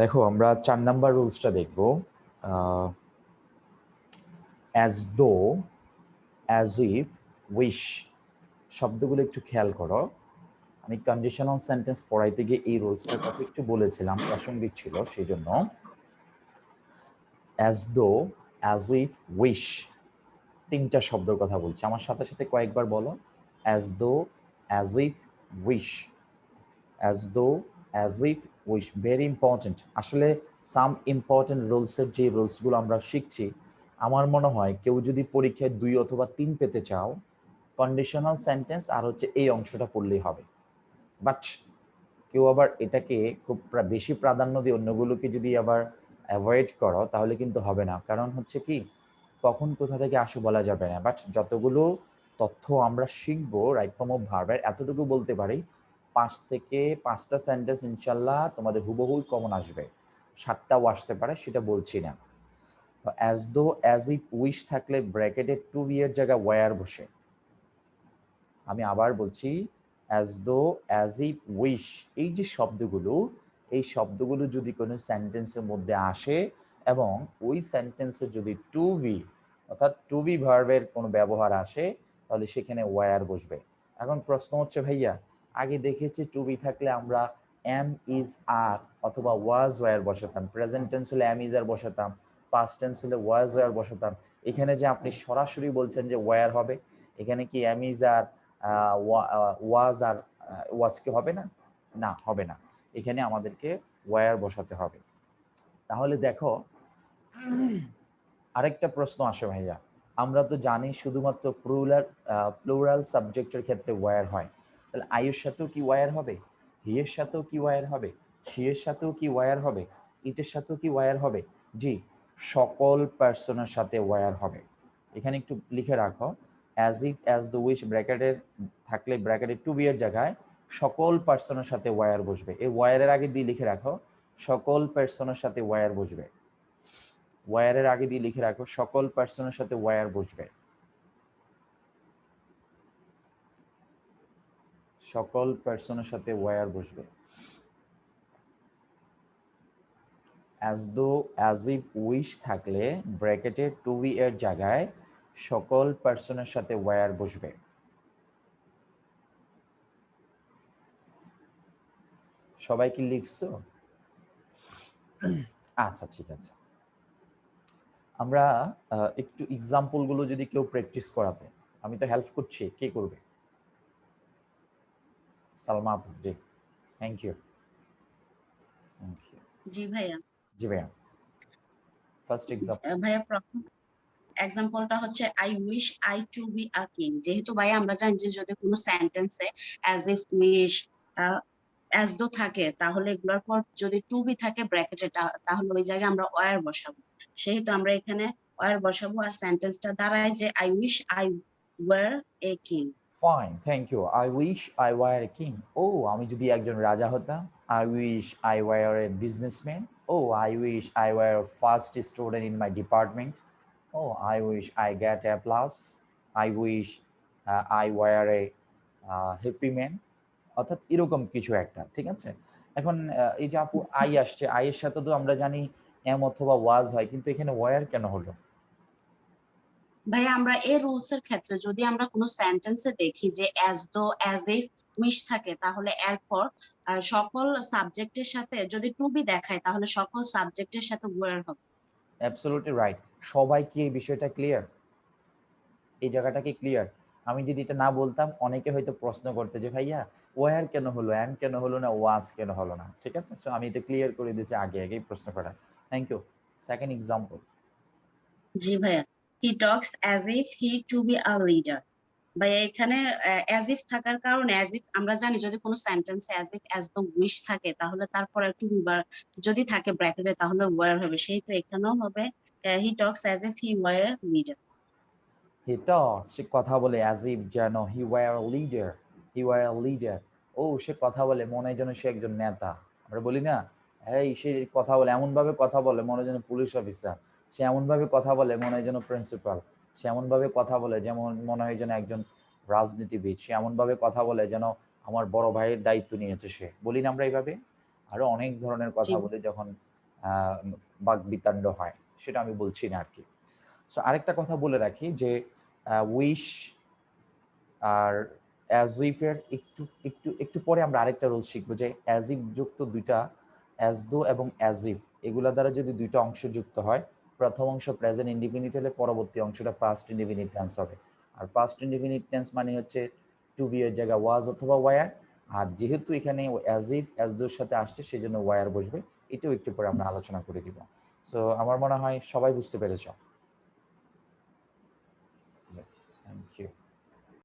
দেখো, আমরা চার নাম্বার রুলসটা দেখব। As though as if wish শব্দগুলো একটু খেয়াল করো। আমি কন্ডিশনাল সেন্টেন্স পড়াইতে গিয়ে এই রুলসটার কথা একটু বলেছিলাম, প্রাসঙ্গিক ছিল, সেই জন্য। As though as if wish তিনটা শব্দের কথা বলছি। আমার সাথে সাথে কয়েকবার বলো। As though as if wish as though as if wish very important আসলে সাম ইম্পর্টেন্ট রুলসের যে রুলসগুলো আমরা শিখছি, আমার মনে হয় কেউ যদি পরীক্ষায় দুই অথবা তিন পেতে চাও কন্ডিশনাল সেন্টেন্স আর হচ্ছে এই অংশটা পড়লেই হবে। বাট কেউ আবার এটাকে খুব বেশি প্রাধান্য দিয়ে অন্যগুলোকে যদি আবার অ্যাভয়েড করো, তাহলে কিন্তু হবে না। কারণ হচ্ছে কি, কখন কোথা থেকে আসে বলা যাবে না। বাট যতগুলো তথ্য আমরা শিখব রাইট ফর্ম অফ ভার্বের এতটুকু বলতে পারি পাঁচ থেকে পাঁচটা সেন্টেন্স ইনশাল্লাহ তোমাদের হুবহু কমন আসবে। সাতটাও আসতে পারে, সেটা বলছি না। As though as if wish থাকলে ব্র্যাকেটে টু বিয়ের জায়গায় ওয়ার বসে। আমি আবার বলছি as though as if wish এই যে শব্দগুলো, এই শব্দগুলো যদি কোনো সেন্টেন্সের মধ্যে আসে এবং ওই সেন্টেন্সে যদি টু ভি অর্থাৎ টু ভি ভার্বের কোনো ব্যবহার আসে, তাহলে সেখানে ওয়ার বসবে। এখন প্রশ্ন হচ্ছে, ভাইয়া আগে দেখেছি টু বি থাকলে আমরা এম ইজ আর অথবা ওয়াজ ওয়ার বসাতাম। প্রেজেন্ট টেন্স হলে এম ইজ আর বসাতাম। পাস্ট টেন্স হলে ওয়াজ ওয়ার বসাতাম। এখানে যে আপনি সরাসরি বলছেন যে ওয়ার হবে, এখানে কি এম ইজ আর ওয়াজ আর ওয়াজ কি হবে না? না, হবে না। এখানে আমাদেরকে ওয়ার বসাতে হবে। তাহলে দেখো, আরেকটা প্রশ্ন আসে ভাইয়া। আমরা তো জানি শুধুমাত্র প্লুরাল প্লুরাল সাবজেক্টের ক্ষেত্রে ওয়ার হয়। তাহলে আয়ুর সাথেও কি ওয়ার হবে? হিয়ের সাথেও কি ওয়ার হবে? শিয়ের সাথেও কি ওয়ার হবে? ইটের সাথেও কি ওয়ার হবে? জি, সকল পার্সনের সাথে ওয়ার হবে। এখানে একটু লিখে রাখো as if as the wish ব্র্যাকেটের থাকলে ব্র্যাকেটের টু বিয়ের জায়গায় সকল পার্সনের সাথে ওয়ার বসবে। এই ওয়ারের আগে দিয়ে লিখে রাখো, সকল পার্সনের সাথে ওয়ার বসবে। ওয়ারের আগে দিয়ে লিখে রাখো, সকল পার্সনের সাথে ওয়ার বসবে। সকল পার্সনের সাথে ওয়ার বসবে। As though as if wish থাকলে ব্র্যাকেটে টু বি এর জায়গায় সকল পার্সনের সাথে ওয়ার বসবে। সবাই কি লিখছো? আচ্ছা ঠিক আছে। আমরা একটু এক্সাম্পলগুলো যদি কেউ প্র্যাকটিস করাতে, আমি তো হেল্প করছি, কে করবে? সালমা আপু জি। থ্যাংক ইউ জি ভাইয়া। জি ভাইয়া। ফার্স্ট এক্সাম্পল ভাইয়া এক্সাম্পলটা হচ্ছে I wish I to be a king যেহেতু ভাইয়া আমরা জানি যে যদি কোনো সেন্টেন্সে অ্যাজ ইফ উইশ অ্যাজ দো থাকে তাহলে এগুলোর পর যদি টু বি থাকে ব্র্যাকেটে তাহলে ওই জায়গায় আমরা ওয়ার বসাবো। সেহেতু আমরা এখানে ওয়ার বসাবো আর সেন্টেন্সটা দাঁড়ায় যে I wish I were a king fine thank you I wish I were a king ও আমি যদি একজন রাজা হতাম I wish I were a businessman O I wish I were first student in my department O I wish I get A plus I wish I were a happy man অর্থাৎ এরকম কিছু একটা, ঠিক আছে? এখন এই যে আপু আই আসছে আইয়ের সাথে তো আমরা জানি এম অথবা ওয়াজ হয়, কিন্তু এখানে ওয়ার কেন হলো? ভাই আমরা এই রুলস এর ক্ষেত্রে যদি আমরা কোনো সেন্টেন্সে দেখি যে as though as if wish থাকে তাহলে এরপর সকল সাবজেক্টের সাথে যদি টু বি দেখায় তাহলে সকল সাবজেক্টের সাথে ওয়ার হবে। অ্যাবসলিউটলি রাইট সবাই কি এই বিষয়টা ক্লিয়ার এই জায়গাটা কি ক্লিয়ার আমি যদি এটা না বলতাম অনেকে হয়তো প্রশ্ন করতে যে ভাইয়া ওয়ার কেন হলো? এম কেন হলো না? ওয়াজ কেন হলো না? ঠিক আছে? সো আমি এটা ক্লিয়ার করে দিয়েছি আগে আগেই প্রশ্ন করা। থ্যাংক ইউ সেকেন্ড এক্সাম্পল জি ভাইয়া। He talks as if he to be a leader এখানে থাকার কারণে আমরা জানি যদি কোনো সেন্টেন্স থাকে, তাহলে যদি থাকে ব্র্যাকেটে তাহলে হবে। সেই তো এখানেও হবে। হি টক্স অ্যাজ লিডার সে কথা বলে যেন ও, সে কথা বলে মনে যেন সে একজন নেতা। আমরা বলি না, এই সে কথা বলে এমন ভাবে কথা বলে মনে যেন পুলিশ অফিসার সে এমনভাবে কথা বলে মনে হয় যেন প্রিন্সিপাল সে এমনভাবে কথা বলে যেমন মনে হয় যেন একজন রাজনীতিবিদ। সে এমনভাবে কথা বলে যেন আমার বড় ভাইয়ের দায়িত্ব নিয়েছে সে। বলি না আমরা এইভাবে? আরও অনেক ধরনের কথা বলে যখন আহ, বাকবিতান্ড হয় সেটা আমি বলছি না আর কি সো আরেকটা কথা বলে রাখি যে উইশ আর অ্যাজ ইফের একটু একটু একটু পরে আমরা আরেকটা রোল শিখব যে অ্যাজ ইফ যুক্ত দুইটা অ্যাজ দো এবং অ্যাজ ইফ এগুলা দ্বারা যদি দুইটা অংশ যুক্ত হয় প্রথম অংশ প্রেজেন্ট ইন্ডিফিনিট হলে পরবর্তী অংশটা পাস্ট ইন্ডিফিনিট টেন্স হবে। আর পাস্ট ইন্ডিফিনিট টেন্স মানে হচ্ছে টু বি এর জায়গায় ওয়াজ অথবা ওয়ার আর যেহেতু এখানে অ্যাজ ইফ অ্যাজ দোর সাথে আসছে সেই জন্য ওয়ার বসবে। এটাও একটু পরে আমরা আলোচনা করে দিব। সো আমার মনে হয় সবাই বুঝতে পেরেছ। Thank you